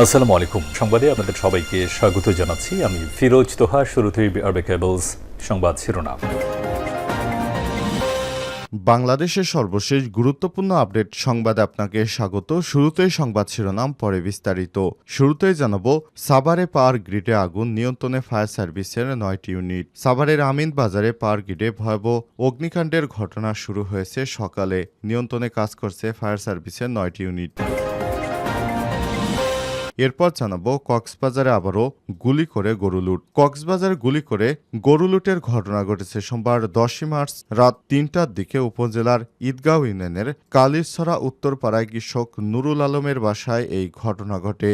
আসসালামু আলাইকুম। সংবাদে আপনাদের সবাইকে স্বাগত জানাচ্ছি। আমি ফিরোজ তোহা, শুরুতেই আরবে কেবলস সংবাদ শিরোনাম। বাংলাদেশের সর্বশেষ গুরুত্বপূর্ণ আপডেট সংবাদে আপনাকে স্বাগত। শুরুতেই সংবাদ শিরোনাম, পরে বিস্তারিত। শুরুতেই জানাব, সাভারে পাওয়ার গ্রিডে আগুন নিয়ন্ত্রণে ফায়ার সার্ভিসের নয়টি ইউনিট। সাভারের আমিন বাজারে পাওয়ার গ্রিডে ভয়াবহ অগ্নিকাণ্ডের ঘটনা শুরু হয়েছে সকালে। নিয়ন্ত্রণে কাজ করছে ফায়ার সার্ভিসের নয়টি ইউনিট। এরপর জানাব কক্সবাজারে আবারও গুলি করে গরু লুট। কক্সবাজারে গুলি করে গরু লুটের ঘটনা ঘটেছে সোমবার দশই মার্চ রাত তিনটার দিকে উপজেলার ঈদগাঁও ইউনিয়নের কালিরছড়া উত্তরপাড়ায় কৃষক নুরুল আলমের বাসায় এই ঘটনা ঘটে।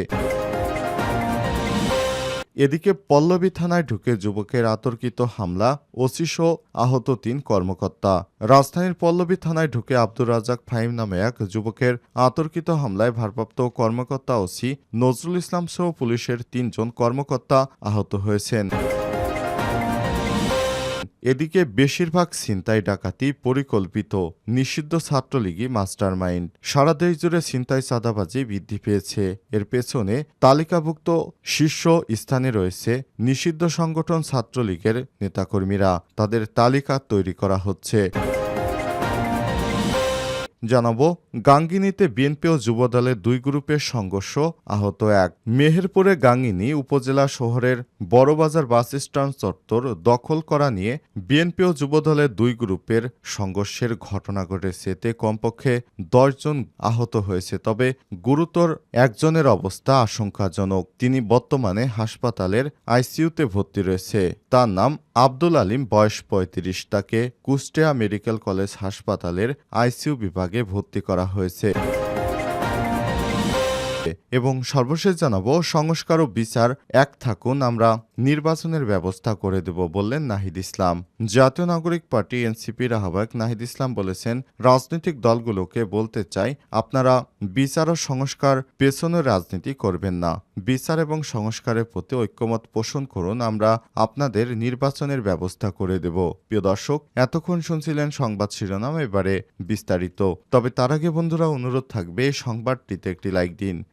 এদিকে পল্লবী থানায় ঢুকে যুবকের আতর্কিত হামলা ওসিসহ আহত তিন কর্মকর্তা। রাজধানীর পল্লবী থানায় ঢুকে আব্দুর রাজাক ফাইম নামে এক যুবকের আতর্কিত হামলায় ভারপ্রাপ্ত কর্মকর্তা ওসি নজরুল ইসলাম সহ পুলিশের তিনজন কর্মকর্তা আহত হয়েছেন। এদিকে বেশিরভাগ ছিনতাই ডাকাতি পরিকল্পিত নিষিদ্ধ ছাত্রলীগই মাস্টার মাইন্ড সারা দেশ জুড়ে ছিনতাই চাঁদাবাজি বৃদ্ধি পেয়েছে। এর পেছনে তালিকাভুক্ত শীর্ষ স্থানে রয়েছে নিষিদ্ধ সংগঠন ছাত্রলীগের নেতাকর্মীরা। তাদের তালিকা তৈরি করা হচ্ছে। জানাব, গাঙ্গিনীতে বিএনপি ও যুবদলের দুই গ্রুপের সংঘর্ষ, আহত এক। মেহেরপুরে গাঙ্গিনী উপজেলা শহরের বড়বাজার বাস স্ট্যান্ড চত্বর দখল করা নিয়ে বিএনপি ও যুবদলের দুই গ্রুপের সংঘর্ষের ঘটনা ঘটেছে। এতে কমপক্ষে দশজন আহত হয়েছে, তবে গুরুতর একজনের অবস্থা আশঙ্কাজনক। তিনি বর্তমানে হাসপাতালের আইসিইউতে ভর্তি রয়েছে। তার নাম আব্দুল আলিম, বয়স পঁয়ত্রিশ। তাকে কুষ্টিয়া মেডিকেল কলেজ হাসপাতালের আইসিইউ বিভাগে ভর্তি করা হয়েছে। এবং সর্বশেষ জানাব, সংস্কার ও বিচার এক থাকুন, আমরা নির্বাচনের ব্যবস্থা করে দেব বললেন নাহিদ ইসলাম। জাতীয় নাগরিক পার্টি এনসিপির আহ্বায়ক নাহিদ ইসলাম বলেছেন, রাজনৈতিক দলগুলোকে বলতে চাই, আপনারা বিচার ও সংস্কার পেছনে রাজনীতি করবেন না। বিচার এবং সংস্কারের প্রতি ঐক্যমত পোষণ করুন, আমরা আপনাদের নির্বাচনের ব্যবস্থা করে দেব। প্রিয় দর্শক, এতক্ষণ শুনছিলেন সংবাদ শিরোনাম, এবারে বিস্তারিত। তবে তার আগে বন্ধুরা, অনুরোধ থাকবে, সংবাদটিতে একটি লাইক দিন।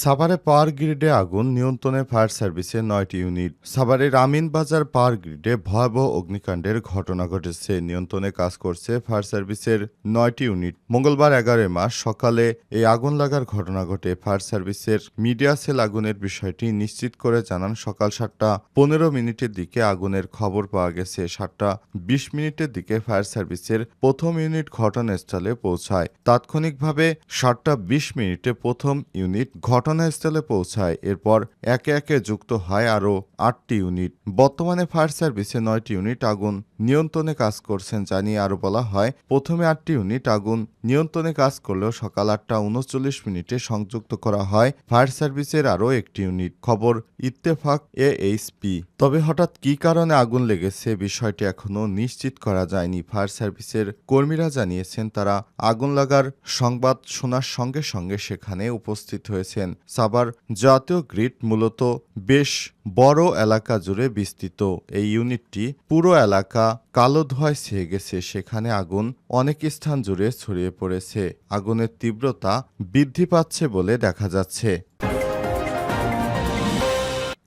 সাভারে পাওয়ার গ্রিডে আগুন, নিয়ন্ত্রণে ফায়ার সার্ভিসের নয়টি ইউনিট। সাভারের আমিন বাজার পাওয়ার গ্রিডে ভয়াবহ অগ্নিকাণ্ডের ঘটনা ঘটেছে। নিয়ন্ত্রণে কাজ করছে ফায়ার সার্ভিসের নয়টি ইউনিট। মঙ্গলবার এগারোই মাস সকালে এই আগুন লাগার ঘটনা ঘটে। ফায়ার সার্ভিসের মিডিয়া সেল আগুনের বিষয়টি নিশ্চিত করে জানান সকাল সাতটা পনেরো মিনিটের দিকে আগুনের খবর পাওয়া গেছে। সাতটা বিশ মিনিটের দিকে ফায়ার সার্ভিসের প্রথম ইউনিট ঘটনাস্থলে পৌঁছায়। তাৎক্ষণিকভাবে সাতটা বিশ মিনিটে প্রথম ইউনিট ঘটনাস্থলে পৌঁছায়। এরপর একে একে যুক্ত হয় আরও আটটি ইউনিট। বর্তমানে ফায়ার সার্ভিসে নয়টি ইউনিট আগুন নিয়ন্ত্রণে কাজ করছেন জানিয়ে আরও বলা হয়, প্রথমে আটটি ইউনিট আগুন নিয়ন্ত্রণে কাজ করলেও সকাল আটটা উনচল্লিশ মিনিটে সংযুক্ত করা হয়। ফায়ার সার্ভিসের আরও একটি ইউনিট। খবর, ইত্তেফাক এ এএইচপি। তবে হঠাৎ কি কারণে আগুন লেগেছে বিষয়টি এখনও নিশ্চিত করা যায়নি। ফায়ার সার্ভিসের কর্মীরা জানিয়েছেন, তারা আগুন লাগার সংবাদ শোনার সঙ্গে সঙ্গে সেখানে উপস্থিত হয়েছেন। সাবার জাতীয় গ্রিড মূলত বেশ বড় এলাকা জুড়ে বিস্তৃত। এই ইউনিটটি পুরো এলাকা কালো ধোঁয়ায় ছেয়ে গেছে। সেখানে আগুন অনেক স্থান জুড়ে ছড়িয়ে পড়েছে। আগুনের তীব্রতা বৃদ্ধি পাচ্ছে বলে দেখা যাচ্ছে।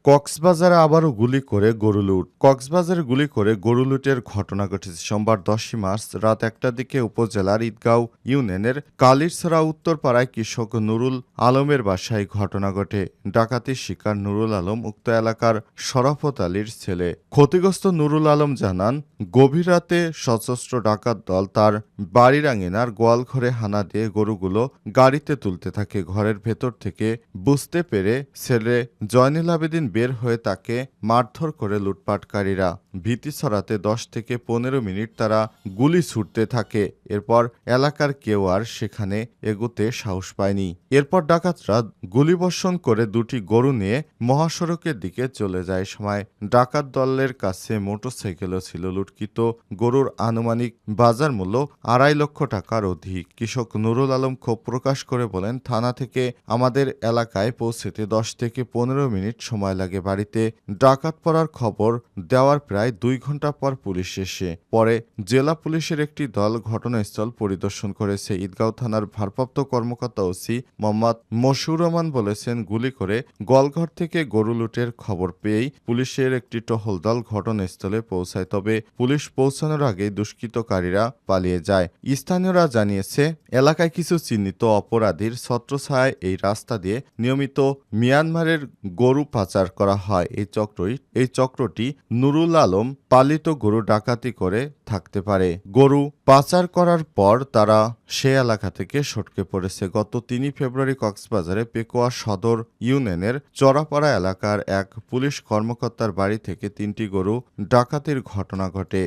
কক্সবাজারে আবারও গুলি করে গরু লুট। কক্সবাজারে গুলি করে গরু লুটের ঘটনা ঘটেছে সোমবার দশই মার্চ রাত একটার দিকে উপজেলার ঈদগাঁও ইউনিয়নের কালিরছড়া উত্তরপাড়ায় কৃষক নুরুল আলমের বাসায় ঘটনা ঘটে। ডাকাতির শিকার নুরুল আলম উক্ত এলাকার শরাফত আলীর ছেলে। ক্ষতিগ্রস্ত নুরুল আলম জানান, গভীর রাতে সশস্ত্র ডাকাত দল তার বাড়ির আঙিনার গোয়ালঘরে হানা দিয়ে গরুগুলো গাড়িতে তুলতে থাকে। ঘরের ভেতর থেকে বুঝতে পেরে ছেলে জয়নুল আবেদিন বের হয়ে তাকে মারধর করে লুটপাটকারীরা। ভীতি ছড়াতে দশ থেকে পনেরো মিনিট তারা গুলি ছুটতে থাকে। এরপর এলাকার কেউ আর সেখানে এগোতে সাহস পায়নি। এরপর ডাকাতরা গুলিবর্ষণ করে দুটি গরু নিয়ে মহাসড়কের দিকে চলে যায়। সময় ডাকাত দলের কাছে মোটরসাইকেলও ছিল লুটকিত। গরুর আনুমানিক বাজার মূল্য আড়াই লক্ষ টাকার অধিক। কৃষক নুরুল আলম ক্ষোভ প্রকাশ করে বলেন, থানা থেকে আমাদের এলাকায় পৌঁছেতে দশ থেকে পনেরো মিনিট সময় লাগে। বাড়িতে ডাকাত পড়ার খবর দেওয়ার প্রায় দুই ঘণ্টা পর পুলিশ এসে পরে জেলা পুলিশের একটি দল ঘটনাস্থল পরিদর্শন করেছে। ঈদগাঁও থানার ভারপ্রাপ্ত কর্মকর্তা ওসি মোহাম্মদ মশিউর রহমান বলেছেন, গুলি করে গোয়ালঘর থেকে গরু লুটের খবর পেয়েই পুলিশের একটি টহল দল ঘটনাস্থলে পৌঁছায়। তবে পুলিশ পৌঁছানোর আগে দুষ্কৃতকারীরা পালিয়ে যায়। স্থানীয়রা জানিয়েছে, এলাকায় কিছু চিহ্নিত অপরাধীর ছত্রছায়ায় এই রাস্তা দিয়ে নিয়মিত মিয়ানমারের গরু পাচার করা হয় এই চক্রই। এই চক্রটি নুরুল আলম পালিত গরু ডাকাতি করে থাকতে পারে। গরু পাচার করার পর তারা সে এলাকা থেকে সটকে পড়েছে। গত তিনই ফেব্রুয়ারি কক্সবাজারে পেকোয়া সদর ইউনিয়নের চড়াপাড়া এলাকার এক পুলিশ কর্মকর্তার বাড়ি থেকে তিনটি গরু ডাকাতির ঘটনা ঘটে।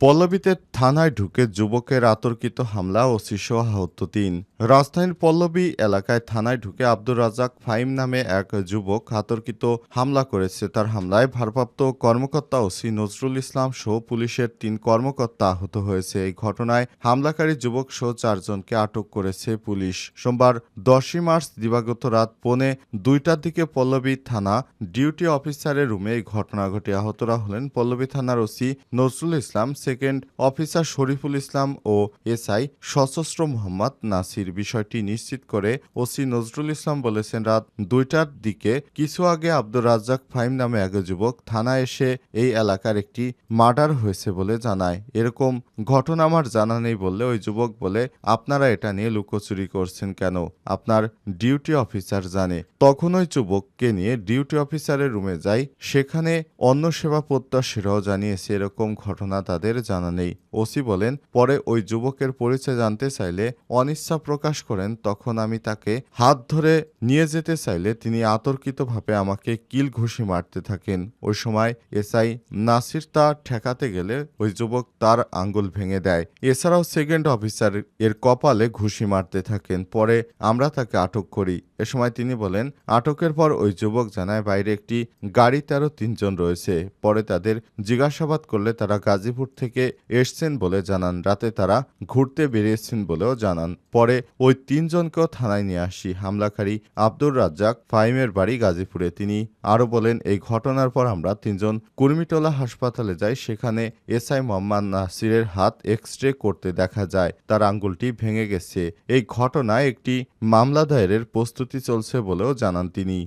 পল্লবীতে থানায় ঢুকে যুবকের আতর্কিত হামলা ও শিশু আহত তিন। রাজধানীর পল্লবী এলাকায় থানায় ঢুকে আব্দুর রাজাক ফাইম নামে এক যুবক আতর্কিত হামলা করেছে। তার হামলায় ভারপ্রাপ্ত কর্মকর্তা ওসি নজরুল ইসলাম সহ পুলিশের তিন কর্মকর্তা আহত হয়েছে। এই ঘটনায় হামলাকারী যুবক সহ চারজনকে আটক করেছে পুলিশ। সোমবার দশই মার্চ দিবাগত রাত পৌনে দুইটার দিকে পল্লবী থানা ডিউটি অফিসারের রুমে এই ঘটনা ঘটে। আহতরা হলেন পল্লবী থানার OC Nazrul Islam, second officer Shariful Islam ও এসআই সশস্ত্র মোহাম্মদ নাসির বিষয়টি নিশ্চিত করে ওসি নজরুল ইসলাম বলেছেন, রাত দুইটার দিকে কিছু আগে আব্দুর রাজ্জাক ফাইম নামে এক যুবক থানায় এসে এই এলাকার একটি মার্ডার হয়েছে বলে জানায়। এরকম ঘটনা আমার জানা নেই বললে ওই যুবক বলে, আপনারা এটা নিয়ে লুকোচুরি করছেন কেন? আপনার ডিউটি অফিসার জানে। তখন ওই যুবককে নিয়ে ডিউটি অফিসারের রুমে যাই, সেখানে অন্য সেবা প্রত্যাশীরাও জানিয়েছে এরকম ঘটনা তাদের জানা নেই। ওসি বলেন, পরে ওই যুবকের পরিচয় জানতে চাইলে অনিচ্ছা প্রকাশ করেন, তখন আমি তাকে হাত ধরে নিয়ে যেতে চাইলে তিনি আতর্কিতভাবে আমাকে কিল ঘুষি মারতে থাকেন। ওই সময় এসআই নাসির তা ঠেকাতে গেলে ওই যুবক তার আঙ্গুল ভেঙে দেয়। এছাড়াও সেকেন্ড অফিসার এর কপালে ঘুষি মারতে থাকেন। পরে আমরা তাকে আটক করি। এ সময় তিনি বলেন, আটকের পর ওই যুবক জানায় বাইরে একটি গাড়িতে আরও তিনজন রয়েছে। পরে তাদের জিজ্ঞাসাবাদ করলে তারা গাজীপুর থেকে এসছেন বলে জানান। রাতে তারা ঘুরতে বেরিয়েছেন বলেও জানান। পরে ওই তিনজনকেও থানায় নিয়ে আসি। হামলাকারী আব্দুর রাজ্জাক ফাইমের বাড়ি গাজীপুরে। তিনি আরও বলেন, এই ঘটনার পর আমরা তিনজন কুর্মিটোলা হাসপাতালে যাই। সেখানে এসআই মোহাম্মদ নাসিরের হাত এক্স রে করতে দেখা যায়। তার আঙ্গুলটি ভেঙে গেছে। এই ঘটনায় একটি মামলা দায়েরের প্রস্তুতি চলছে বলেও জানান তিনি।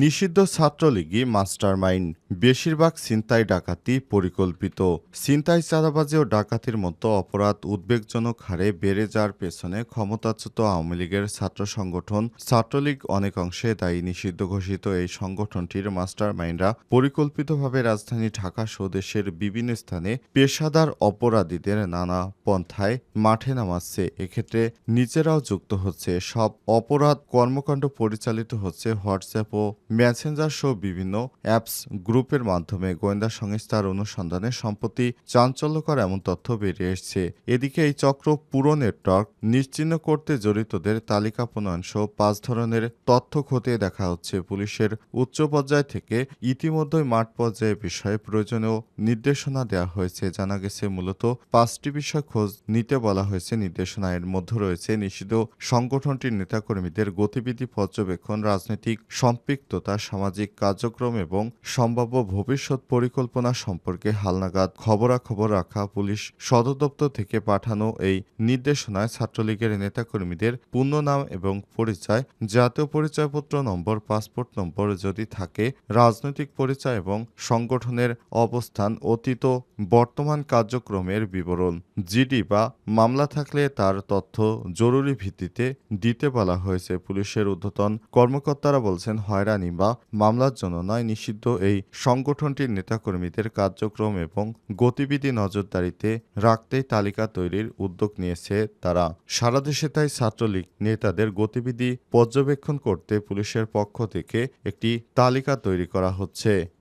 নিষিদ্ধ ছাত্রলীগই মাস্টারমাইন্ড, বেশিরভাগ ছিনতাই ডাকাতি পরিকল্পিত। ছিনতাই চাঁদাবাজি ও ডাকাতির মতো অপরাধ উদ্বেগজনক হারে বেড়ে যাওয়ার পেছনে ক্ষমতাচ্যুত আওয়ামী লীগের ছাত্র সংগঠন ছাত্রলীগ অনেক অংশে দায়ী নিষিদ্ধ ঘোষিত এই সংগঠনটির মাস্টার মাস্টারমাইন্ডরা পরিকল্পিতভাবে রাজধানী ঢাকা সহ দেশের বিভিন্ন স্থানে পেশাদার অপরাধীদের নানা পন্থায় মাঠে নামাচ্ছে। এক্ষেত্রে নিজেরাও যুক্ত হচ্ছে। সব অপরাধ কর্মকাণ্ড পরিচালিত হচ্ছে হোয়াটসঅ্যাপ ও মেসেঞ্জার সহ বিভিন্ন অ্যাপস গ্রুপের মাধ্যমে গোয়েন্দা সংস্থার অনুসন্ধানে সম্প্রতি চাঞ্চল্যকর এমন তথ্য বেরিয়ে এসছে। এদিকে এই চক্র পুরো নেটওয়ার্ক নিশ্চিহ্ন করতে জড়িতদের তালিকা প্রণয়ন সহ পাঁচ ধরনের তথ্য খতিয়ে দেখা হচ্ছে। পুলিশের উচ্চ পর্যায় থেকে ইতিমধ্যেই মাঠ পর্যায়ে বিষয়ে প্রয়োজনীয় নির্দেশনা দেওয়া হয়েছে। জানা গেছে, মূলত পাঁচটি বিষয় খোঁজ নিতে বলা হয়েছে। নির্দেশনা এর মধ্যে রয়েছে, নিষিদ্ধ সংগঠনটির নেতাকর্মীদের গতিবিধি পর্যবেক্ষণ, রাজনৈতিক সম্পৃক্ততা সামাজিক কার্যক্রম এবং সম্ভাব্য ভবিষ্যৎ পরিকল্পনা সম্পর্কে হালনাগাদ খবরাখবর রাখা পুলিশ সদর দপ্তর থেকে পাঠানো এই নির্দেশনায় ছাত্রলীগের নেতাকর্মীদের পূর্ণ নাম এবং পরিচয়, জাতীয় পরিচয়পত্র নম্বর, পাসপোর্ট নম্বর যদি থাকে, রাজনৈতিক পরিচয় এবং সংগঠনের অবস্থান, অতীত, বর্তমান কার্যক্রমের বিবরণ, জিডি বা মামলা থাকলে তার তথ্য জরুরি ভিত্তিতে দিতে বলা হয়েছে। পুলিশের ঊর্ধ্বতন কর্মকর্তারা বলছেন, হয়রানি হয়রানি বা মামলার জন্য নয়, নিষিদ্ধ এই সংগঠনটির নেতাকর্মীদের কার্যক্রম এবং গতিবিধি নজরদারিতে রাখতেই তালিকা তৈরির উদ্যোগ নিয়েছে তারা। সারা দেশে তাই ছাত্রলীগ নেতাদের গতিবিধি পর্যবেক্ষণ করতে পুলিশের পক্ষ থেকে একটি তালিকা তৈরি করা হচ্ছে।